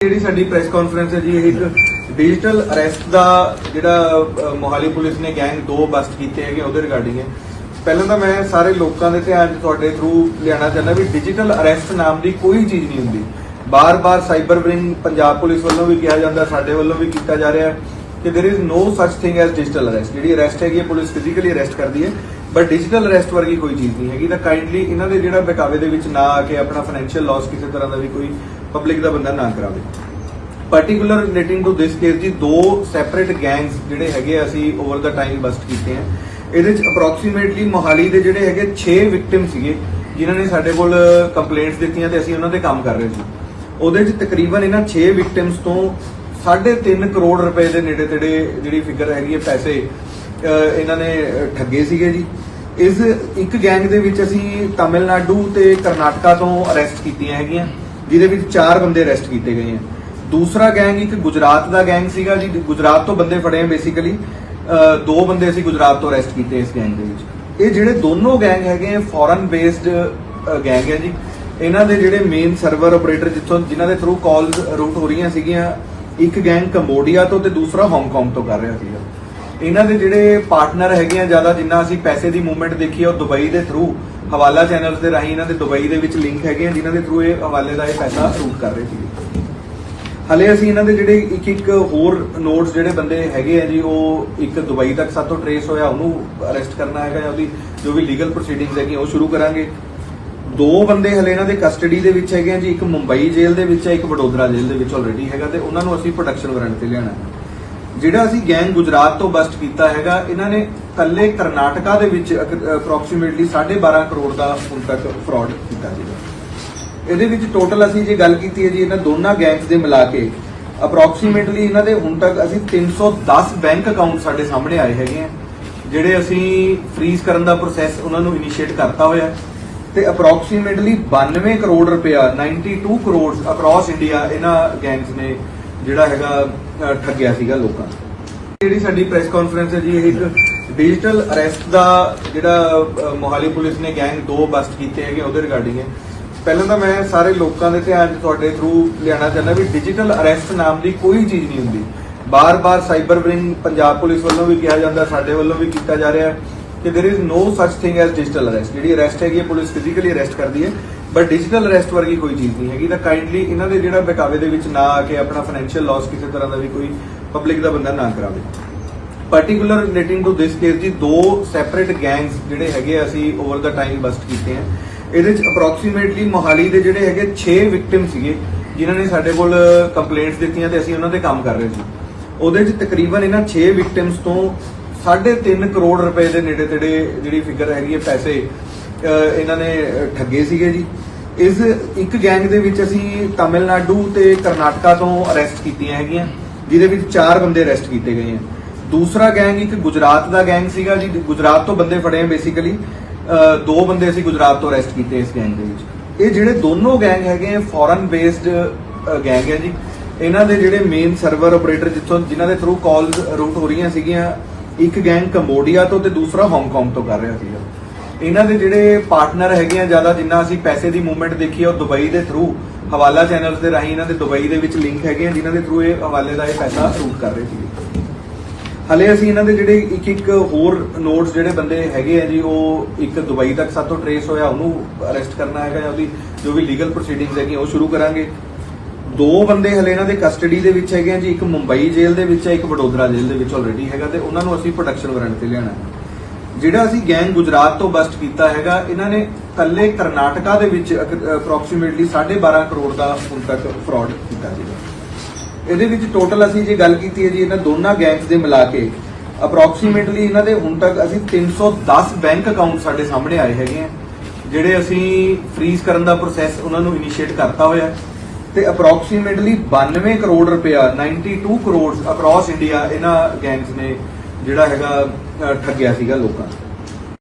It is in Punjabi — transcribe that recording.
ਜਿਹੜੀ ਸਾਡੀ ਪ੍ਰੈਸ ਕਾਨਫਰੰਸ ਹੈ ਜੀ, ਇਹ ਇੱਕ ਡਿਜੀਟਲ ਅਰੈਸਟ ਦਾ ਜਿਹੜਾ ਮੋਹਾਲੀ ਪੁਲਿਸ ਨੇ ਗੈਂਗ ਦੋ ਬਸਟ ਕੀਤੇ ਹੈਗੇ, ਉਹਦੇ ਰਿਗਾਰਡਿੰਗ ਹੈ। ਪਹਿਲਾਂ ਤਾਂ ਮੈਂ ਸਾਰੇ ਲੋਕਾਂ ਦੇ ਧਿਆਨ ਤੁਹਾਡੇ ਥਰੂ ਲਿਆਣਾ ਚਾਹੁੰਦਾ ਵੀ ਡਿਜੀਟਲ ਅਰੈਸਟ ਨਾਮ ਦੀ ਕੋਈ ਚੀਜ਼ ਨਹੀਂ ਹੁੰਦੀ। ਬਾਰ-ਬਾਰ ਸਾਈਬਰ ਵਿੰਗ ਪੰਜਾਬ ਪੁਲਿਸ ਵੱਲੋਂ ਵੀ ਕਿਹਾ ਜਾਂਦਾ, ਸਾਡੇ ਵੱਲੋਂ ਵੀ ਕੀਤਾ ਜਾ ਰਿਹਾ ਹੈ ਕਿ there is no such thing as digital arrest ਜਿਹੜੀ ਅਰੈਸਟ ਹੈਗੀ ਪੁਲਿਸ ਫਿਜ਼ੀਕਲੀ ਅਰੈਸਟ ਕਰਦੀ ਹੈ ਬਟ ਡਿਜੀਟਲ ਅਰੈਸਟ ਵਰਗੀ ਕੋਈ ਚੀਜ਼ ਨਹੀਂ ਹੈਗੀ। ਤਾਂ ਕਾਈਂਡਲੀ ਇਹਨਾਂ ਦੇ ਜਿਹੜਾ ਬਹਿਕਾਵੇ ਦੇ ਵਿੱਚ ਨਾ ਆ ਕੇ ਆਪਣਾ ਫਾਈਨੈਂਸ਼ੀਅਲ ਲਾਸ ਕਿਸੇ ਤਰ੍ਹਾਂ ਦਾ ਵੀ ਕੋਈ ਪਬਲਿਕ ਦਾ ਬੰਦਾ ਨਾ ਕਰਾਵੇ। Particular relating to this case ਜੀ ਦੋ ਸੈਪਰੇਟ ਗੈਂਗਸ ਜਿਹੜੇ ਹੈਗੇ ਅਸੀਂ ਓਵਰ ਦਾ ਟਾਈਮ ਬਸਟ ਕੀਤੇ ਆ। ਇਹਦੇ ਚ ਅਪਰੋਕਸੀਮੇਟਲੀ ਮੋਹਾਲੀ ਦੇ ਜਿਹੜੇ ਹੈਗੇ 6 ਵਿਕਟਿਮ ਸੀਗੇ ਜਿਨ੍ਹਾਂ ਨੇ ਸਾਡੇ ਕੋਲ ਕੰਪਲੇਂਟਸ ਦਿੱਤੀਆਂ ਤੇ ਅਸੀਂ ਉਹਨਾਂ ਤੇ ਕੰਮ ਕਰ ਰਹੇ ਸੀ। ਉਹਦੇ ਚ ਤਕਰੀਬਨ ਇਹਨਾਂ 6 ਵਿਕਟਿਮਸ ਤੋਂ 3.5 ਕਰੋੜ ਰੁਪਏ ਦੇ ਨੇੜੇ ਤੇੜੇ ਜਿਹੜੀ ਫਿਗਰ ਹੈਗੀ ਹੈ ਪੈਸੇ ਅਹ, ਇਹਨਾਂ ਨੇ ਠੱਗੇ ਸੀਗੇ ਜੀ। ਇਸ ਇੱਕ ਗੈਂਗ ਦੇ ਵਿੱਚ ਅਸੀਂ ਤਾਮਿਲਨਾਡੂ ਤੇ ਕਰਨਾਟਕਾ ਤੋਂ ਅਰੈਸਟ ਕੀਤੀਆਂ ਹੈਗੀਆਂ। ਜਿਹਦੇ ਵਿੱਚ ਚਾਰ ਬੰਦੇ ਅਰੈਸਟ ਕੀਤੇ ਗਏ ਆ। ਦੂਸਰਾ ਗੈਂਗ ਇੱਕ ਗੁਜਰਾਤ ਦਾ ਗੈਂਗ ਸੀਗਾ ਜੀ ਗੁਜਰਾਤ ਤੋਂ ਬੰਦੇ ਫੜੇ ਆ ਬੇਸਿਕਲੀ ਦੋ ਬੰਦੇ ਅਸੀਂ ਗੁਜਰਾਤ ਤੋਂ ਅਰੈਸਟ ਕੀਤੇ ਇਸ ਗੈਂਗ ਦੇ ਵਿੱਚ। ਇਹ ਜਿਹੜੇ ਦੋਨੋਂ ਗੈਂਗ ਹੈਗੇ ਆ ਫੋਰਨ ਬੇਸਡ ਗੈਂਗ ਹੈ ਜੀ। ਇਹਨਾਂ ਦੇ ਜਿਹੜੇ ਮੇਨ ਸਰਵਰ ਆਪਰੇਟਰ ਜਿੱਥੋਂ ਜਿਨ੍ਹਾਂ ਦੇ ਥਰੂ ਕਾਲਸ ਰੂਟ ਹੋ ਰਹੀਆਂ ਸੀਗੀਆਂ, ਇੱਕ ਗੈਂਗ ਕੰਬੋਡੀਆ ਤੋਂ ਤੇ ਦੂਸਰਾ ਹਾਂਗਕਾਂਗ ਤੋਂ ਕਰ ਰਿਹਾ ਸੀਗਾ। ਇਹਨਾਂ ਦੇ ਜਿਹੜੇ ਪਾਰਟਨਰ ਹੈਗੇ ਆ, ਜ਼ਿਆਦਾ ਜਿੰਨਾ ਅਸੀਂ ਪੈਸੇ ਦੀ ਮੂਵਮੈਂਟ ਦੇਖੀ ਆ, ਉਹ ਦੁਬਈ ਦੇ ਥਰੂ ਹਵਾਲਾ ਚੈਨਲਸ ਦੇ ਰਾਹੀਂ ਇਹਨਾਂ ਦੇ ਦੁਬਈ ਦੇ ਵਿੱਚ ਲਿੰਕ ਹੈਗੇ ਆ, ਜਿਨ੍ਹਾਂ ਦੇ ਥਰੂ ਇਹ ਹਵਾਲੇ ਦਾ ਇਹ ਪੈਸਾ ਰੂਟ ਕਰ ਰਹੇ ਸੀਗੇ। ਹਲੇ ਅਸੀਂ ਇਹਨਾਂ ਦੇ ਜਿਹੜੇ ਇੱਕ ਇੱਕ ਹੋਰ ਨੋਟਸ ਜਿਹੜੇ ਬੰਦੇ ਹੈਗੇ ਆ ਜੀ, ਉਹ ਇੱਕ ਦੁਬਈ ਤੱਕ ਸਾਤੋਂ ਟਰੇਸ ਹੋਇਆ, ਉਹਨੂੰ ਅਰੈਸਟ ਕਰਨਾ ਹੈਗਾ ਜਾਂ ਉਹਦੀ ਜੋ ਵੀ ਲੀਗਲ ਪ੍ਰੋਸੀਡਿੰਗਸ ਹੈਗੀਆਂ, ਉਹ ਸ਼ੁਰੂ ਕਰਾਂਗੇ। ਦੋ ਬੰਦੇ ਹਲੇ ਇਹਨਾਂ ਦੇ ਕਸਟਡੀ ਦੇ ਵਿੱਚ ਹੈਗੇ ਆ ਜੀ, ਇੱਕ ਮੁੰਬਈ ਜੇਲ੍ਹ ਦੇ ਵਿੱਚ ਹੈ ਇੱਕ ਵਡੋਦਰਾ ਜੇਲ੍ਹ ਦੇ ਵਿੱਚ ਆਲਰੇਡੀ ਹੈਗਾ ਤੇ ਉਹਨਾਂ ਨੂੰ ਅਸੀਂ ਪ੍ਰੋਡਕਸ਼ਨ ਵਾਰੰਟ ਤੇ ਲਿਆਣਾ ਹੈ। ਜਿਹੜਾ ਅਸੀਂ ਗੈਂਗ ਗੁਜਰਾਤ ਤੋਂ ਬਸਟ ਕੀਤਾ ਹੈਗਾ, ਇਹਨਾਂ ਨੇ ਕੱਲੇ ਕਰਨਾਟਕਾ ਦੇ ਵਿੱਚ ਅਪਰੋਕਸੀਮੇਟਲੀ 12.5 ਕਰੋੜ ਦਾ ਹੁਣ ਤੱਕ ਫਰਾਡ ਕੀਤਾ ਸੀਗਾ ਇਹਦੇ ਵਿੱਚ ਟੋਟਲ ਅਸੀਂ ਜੇ ਗੱਲ ਕੀਤੀ ਹੈ ਜੀ, ਇਹਨਾਂ ਦੋਨਾਂ ਗੈਂਗਸ ਦੇ ਮਿਲਾ ਕੇ ਅਪਰੋਕਸੀਮੇਟਲੀ ਇਹਨਾਂ ਦੇ ਹੁਣ ਤੱਕ ਅਸੀਂ 310 ਬੈਂਕ ਅਕਾਊਂਟ ਸਾਡੇ ਸਾਹਮਣੇ ਆਏ ਹੈਗੇ ਆ, ਜਿਹੜੇ ਅਸੀਂ ਫ੍ਰੀਜ਼ ਕਰਨ ਦਾ ਪ੍ਰੋਸੈਸ ਉਹਨਾਂ ਨੂੰ ਇਨੀਸ਼ੀਏਟ ਕਰਤਾ ਹੋਇਆ ਤੇ ਅਪਰੋਕਸੀਮੇਟਲੀ 92 ਕਰੋੜ ਰੁਪਇਆ 92 ਕਰੋੜ ਅਕ੍ਰੋਸ ਇੰਡੀਆ ਇਹਨਾਂ ਗੈਂਗਸ ਨੇ ਜਿਹੜਾ ਹੈਗਾ ਠੱਗਿਆ ਸੀਗਾ ਲੋਕਾਂ ਨੂੰ। ਜਿਹੜੀ ਸਾਡੀ ਪ੍ਰੈਸ ਕਾਨਫਰੰਸ ਹੈ ਜੀ, ਇਹ ਇੱਕ ਡਿਜੀਟਲ ਅਰੈਸਟ ਦਾ ਜਿਹੜਾ ਮੋਹਾਲੀ ਪੁਲਿਸ ਨੇ ਗੈਂਗ ਦੋ ਬਸਟ ਕੀਤੇ ਹੈਗੇ, ਉਹਦੇ ਰਿਗਾਰਡਿੰਗ ਹੈ। ਪਹਿਲਾਂ ਤਾਂ ਮੈਂ ਸਾਰੇ ਲੋਕਾਂ ਦੇ ਧਿਆਨ 'ਚ ਤੁਹਾਡੇ ਥਰੂ ਲਿਆਣਾ ਚਾਹੁੰਦਾ ਵੀ ਡਿਜੀਟਲ ਅਰੈਸਟ ਨਾਮ ਦੀ ਕੋਈ ਚੀਜ਼ ਨਹੀਂ ਹੁੰਦੀ। ਬਾਰ-ਬਾਰ ਸਾਈਬਰ ਵਿੰਗ ਪੰਜਾਬ ਪੁਲਿਸ ਵੱਲੋਂ ਵੀ ਕਿਹਾ ਜਾਂਦਾ, ਸਾਡੇ ਵੱਲੋਂ ਵੀ ਕੀਤਾ ਜਾ ਰਿਹਾ ਕਿ there is no such thing as digital arrest ਜਿਹੜੀ ਅਰੈਸਟ ਹੈਗੀ ਪੁਲਿਸ ਫਿਜ਼ੀਕਲੀ ਅਰੈਸਟ ਕਰਦੀ ਹੈ। ਬਟ ਡਿਜੀਟਲ ਅਰੈਸਟ ਵਰਗੀ ਕੋਈ ਚੀਜ਼ ਨਹੀਂ ਹੈਗੀ। ਤਾਂ ਕਾਈਂਡਲੀ ਇਹਨਾਂ ਦੇ ਜਿਹੜਾ ਬਹਿਕਾਵੇ ਦੇ ਵਿੱਚ ਨਾ ਆ ਕੇ ਆਪਣਾ ਫਾਈਨੈਂਸ਼ੀਅਲ ਲਾਸ ਕਿਸੇ ਤਰ੍ਹਾਂ ਦਾ ਵੀ ਕੋਈ ਪਬਲਿਕ ਦਾ ਬੰਦਾ ਨਾ ਕਰਾਵੇ। Particular relating to this case ਜੀ, ਦੋ ਸੈਪਰੇਟ ਗੈਂਗਸ ਜਿਹੜੇ ਹੈਗੇ ਅਸੀਂ ਓਵਰ ਦਾ ਟਾਈਮ ਬਸਟ ਕੀਤੇ ਆ। ਇਹਦੇ ਚ ਅਪਰੋਕਸੀਮੇਟਲੀ ਮੋਹਾਲੀ ਦੇ ਜਿਹੜੇ ਹੈਗੇ 6 ਵਿਕਟਿਮ ਸੀਗੇ, ਜਿਨ੍ਹਾਂ ਨੇ ਸਾਡੇ ਕੋਲ ਕੰਪਲੇਂਟਸ ਦਿੱਤੀਆਂ ਤੇ ਅਸੀਂ ਉਹਨਾਂ ਤੇ ਕੰਮ ਕਰ ਰਹੇ ਸੀ। ਉਹਦੇ ਚ ਤਕਰੀਬਨ ਇਹਨਾਂ 6 ਵਿਕਟਿਮਸ ਤੋਂ 3.5 ਕਰੋੜ ਰੁਪਏ ਦੇ ਨੇੜੇ ਤੇੜੇ ਜਿਹੜੀ ਫਿਗਰ ਹੈਗੀ ਹੈ ਪੈਸੇ ਇਹਨਾਂ ਨੇ ਠੱਗੇ ਸੀਗੇ ਜੀ। ਇਸ ਇੱਕ ਗੈਂਗ ਦੇ ਵਿੱਚ ਅਸੀਂ ਤਾਮਿਲਨਾਡੂ ਤੇ ਕਰਨਾਟਕਾ ਤੋਂ ਅਰੈਸਟ ਕੀਤੀਆਂ ਹੈਗੀਆਂ, ਜਿਹਦੇ ਵਿੱਚ ਚਾਰ ਬੰਦੇ ਅਰੈਸਟ ਕੀਤੇ ਗਏ ਆ। ਦੂਸਰਾ ਗੈਂਗ ਇੱਕ ਗੁਜਰਾਤ ਦਾ ਗੈਂਗ ਸੀਗਾ ਜੀ, ਗੁਜਰਾਤ ਤੋਂ ਬੰਦੇ ਫੜੇ ਆ ਬੇਸਿਕਲੀ ਦੋ ਬੰਦੇ ਅਸੀਂ ਗੁਜਰਾਤ ਤੋਂ ਅਰੈਸਟ ਕੀਤੇ ਇਸ ਗੈਂਗ ਦੇ ਵਿੱਚ। ਇਹ ਜਿਹੜੇ ਦੋਨੋਂ ਗੈਂਗ ਹੈਗੇ ਆ ਫੋਰਨ ਬੇਸਡ ਗੈਂਗ ਹੈ ਜੀ। ਇਹਨਾਂ ਦੇ ਜਿਹੜੇ ਮੇਨ ਸਰਵਰ ਆਪਰੇਟਰ ਜਿੱਥੋਂ, ਜਿਨ੍ਹਾਂ ਦੇ ਥਰੂ ਕਾਲਸ ਰੂਟ ਹੋ ਰਹੀਆਂ ਸੀਗੀਆਂ, ਇੱਕ ਗੈਂਗ ਕੰਬੋਡੀਆ ਤੋਂ ਤੇ ਦੂਸਰਾ ਹਾਂਗਕਾਂਗ ਤੋਂ ਕਰ ਰਿਹਾ ਸੀਗਾ। ਇਹਨਾਂ ਦੇ ਜਿਹੜੇ ਪਾਰਟਨਰ ਹੈਗੇ ਆ, ਜ਼ਿਆਦਾ ਜਿੰਨਾ ਅਸੀਂ ਪੈਸੇ ਦੀ ਮੂਵਮੈਂਟ ਦੇਖੀ ਆ, ਉਹ ਦੁਬਈ ਦੇ ਥਰੂ ਹਵਾਲਾ ਚੈਨਲਸ ਦੇ ਰਾਹੀਂ ਇਹਨਾਂ ਦੇ ਦੁਬਈ ਦੇ ਵਿੱਚ ਲਿੰਕ ਹੈਗੇ ਆ, ਜਿਨ੍ਹਾਂ ਦੇ ਥਰੂ ਇਹ ਹਵਾਲੇ ਦਾ ਇਹ ਪੈਸਾ ਰੂਟ ਕਰ ਰਹੇ ਸੀਗੇ। ਹਲੇ ਅਸੀਂ ਇਹਨਾਂ ਦੇ ਜਿਹੜੇ ਇੱਕ ਇੱਕ ਹੋਰ ਨੋਟਸ ਜਿਹੜੇ ਬੰਦੇ ਹੈਗੇ ਆ ਜੀ, ਉਹ ਇੱਕ ਦੁਬਈ ਤੱਕ ਸਾਤੋਂ ਟਰੇਸ ਹੋਇਆ, ਉਹਨੂੰ ਅਰੈਸਟ ਕਰਨਾ ਹੈਗਾ ਜਾਂ ਉਹਦੀ ਜੋ ਵੀ ਲੀਗਲ ਪ੍ਰੋਸੀਡਿੰਗਸ ਹੈਗੀਆਂ, ਉਹ ਸ਼ੁਰੂ ਕਰਾਂਗੇ। ਦੋ ਬੰਦੇ ਹਲੇ ਇਹਨਾਂ ਦੇ ਕਸਟਡੀ ਦੇ ਵਿੱਚ ਹੈਗੇ ਆ ਜੀ, ਇੱਕ ਮੁੰਬਈ ਜੇਲ੍ਹ ਦੇ ਵਿੱਚ ਹੈ ਇੱਕ ਵਡੋਦਰਾ ਜੇਲ੍ਹ ਦੇ ਵਿੱਚ ਆਲਰੇਡੀ ਹੈਗਾ, ਤੇ ਉਹਨਾਂ ਨੂੰ ਅਸੀਂ ਪ੍ਰੋਡਕਸ਼ਨ ਵਾਰੰਟ ਤੇ ਲਿਆਣਾ ਹੈ। ਜਿਹੜਾ ਅਸੀਂ ਗੈਂਗ ਗੁਜਰਾਤ ਤੋਂ ਬਸਟ ਕੀਤਾ ਹੈਗਾ, ਇਹਨਾਂ ਨੇ ਕੱਲੇ ਕਰਨਾਟਕਾ ਦੇ ਵਿੱਚ ਅਪਰੋਕਸੀਮੇਟਲੀ 12.5 ਕਰੋੜ ਦਾ ਹੁਣ ਤੱਕ ਫਰਾਡ ਕੀਤਾ ਸੀਗਾ ਇਹਦੇ ਵਿੱਚ ਟੋਟਲ ਅਸੀਂ ਜੇ ਗੱਲ ਕੀਤੀ ਹੈ ਜੀ, ਇਹਨਾਂ ਦੋਨਾਂ ਗੈਂਗਸ ਦੇ ਮਿਲਾ ਕੇ ਅਪਰੋਕਸੀਮੇਟਲੀ ਇਹਨਾਂ ਦੇ ਹੁਣ ਤੱਕ ਅਸੀਂ 310 ਬੈਂਕ ਅਕਾਊਂਟ ਸਾਡੇ ਸਾਹਮਣੇ ਆਏ ਹੈਗੇ ਆ, ਜਿਹੜੇ ਅਸੀਂ ਫ੍ਰੀਜ਼ ਕਰਨ ਦਾ ਪ੍ਰੋਸੈਸ ਉਹਨਾਂ ਨੂੰ ਇਨੀਸ਼ੀਏਟ ਕਰਤਾ ਹੋਇਆ ਤੇ ਅਪਰੋਕਸੀਮੇਟਲੀ 92 ਕਰੋੜ ਰੁਪਇਆ 92 ਕਰੋੜ ਅਕ੍ਰੋਸ ਇੰਡੀਆ ਇਹਨਾਂ ਗੈਂਗਸ ਨੇ ਜਿਹੜਾ ਹੈਗਾ ਠੱਗਿਆ ਸੀਗਾ ਲੋਕਾਂ ਨੂੰ।